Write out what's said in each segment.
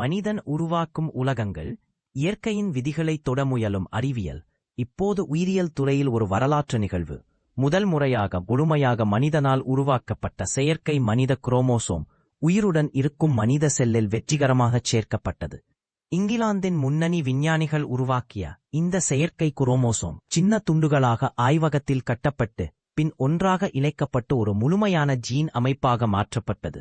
மனிதன் உருவாக்கும் உலகங்கள் இயற்கையின் விதிகளை தொட முயலும் அறிவியல் இப்போது உயிரியல் துறையில் ஒரு வரலாற்று நிகழ்வு. முதல் முறையாக முழுமையாக மனிதனால் உருவாக்கப்பட்ட செயற்கை மனித குரோமோசோம் உயிருடன் இருக்கும் மனித செல்லில் வெற்றிகரமாகச் சேர்க்கப்பட்டது. இங்கிலாந்தின் முன்னணி விஞ்ஞானிகள் உருவாக்கிய இந்த செயற்கை குரோமோசோம் சின்ன துண்டுகளாக ஆய்வகத்தில் கட்டப்பட்டு பின் ஒன்றாக இணைக்கப்பட்டு ஒரு முழுமையான ஜீன் அமைப்பாக மாற்றப்பட்டது.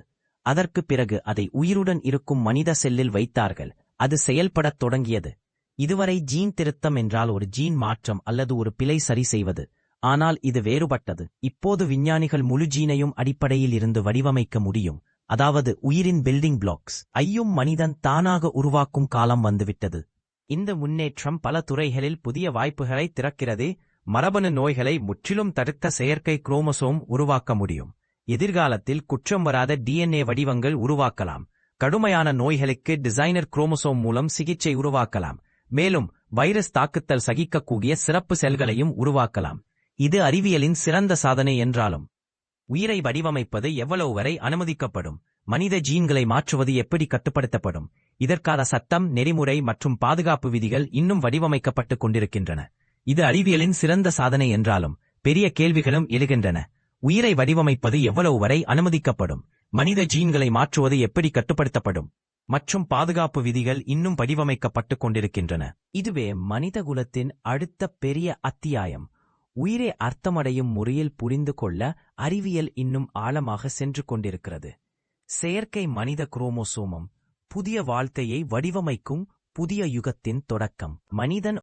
அதற்குப் பிறகு அதை உயிருடன் இருக்கும் மனித செல்லில் வைத்தார்கள். அது செயல்படத் தொடங்கியது. இதுவரை ஜீன் திருத்தம் என்றால் ஒரு ஜீன் மாற்றம் அல்லது ஒரு பிழை சரி செய்வது. ஆனால் இது வேறுபட்டது. இப்போது விஞ்ஞானிகள் முழு ஜீனையும் அடிப்படையில் இருந்து வடிவமைக்க முடியும். அதாவது உயிரின் பில்டிங் பிளாக்ஸ் ஐயும் மனிதன் தானாக உருவாக்கும் காலம் வந்துவிட்டது. இந்த முன்னேற்றம் பல துறைகளில் புதிய வாய்ப்புகளை திறக்கிறது மரபணு நோய்களை முற்றிலும் தடுத்த செயற்கை குரோமோசோம் உருவாக்க முடியும். எதிர்காலத்தில் குற்றம் வராத டிஎன்ஏ வடிவங்கள் உருவாக்கலாம். கடுமையான நோய்களுக்கு டிசைனர் குரோமோசோம் மூலம் சிகிச்சை உருவாக்கலாம். மேலும் வைரஸ் தாக்குதல் சகிக்கக்கூடிய சிறப்பு செல்களையும் உருவாக்கலாம். இது அறிவியலின் சிறந்த சாதனை என்றாலும். உயிரை வடிவமைப்பது எவ்வளவு வரை அனுமதிக்கப்படும்? மனித ஜீன்களை மாற்றுவது எப்படி கட்டுப்படுத்தப்படும்? இதற்கான சட்டம் நெறிமுறை மற்றும் பாதுகாப்பு விதிகள் இன்னும் வடிவமைக்கப்பட்டுக் கொண்டிருக்கின்றன. இது அறிவியலின் சிறந்த சாதனை என்றாலும் பெரிய கேள்விகளும் எழுகின்றன. உயிரை வடிவமைப்பது எவ்வளவு வரை அனுமதிக்கப்படும்? மனித ஜீன்களை மாற்றுவது எப்படி கட்டுப்படுத்தப்படும்? மற்றும் பாதுகாப்பு விதிகள் இன்னும் வடிவமைக்கப்பட்டுக் கொண்டிருக்கின்றன. இதுவே மனிதகுலத்தின் அடுத்த பெரிய அத்தியாயம். உயிரை அர்த்தமடையும் முறையில் புரிந்து கொள்ள அறிவியல் இன்னும் ஆழமாக சென்று கொண்டிருக்கிறது. செயற்கை மனித குரோமோசோமம் புதிய வாழ்க்கையை வடிவமைக்கும் புதிய யுகத்தின் தொடக்கம். மனிதன்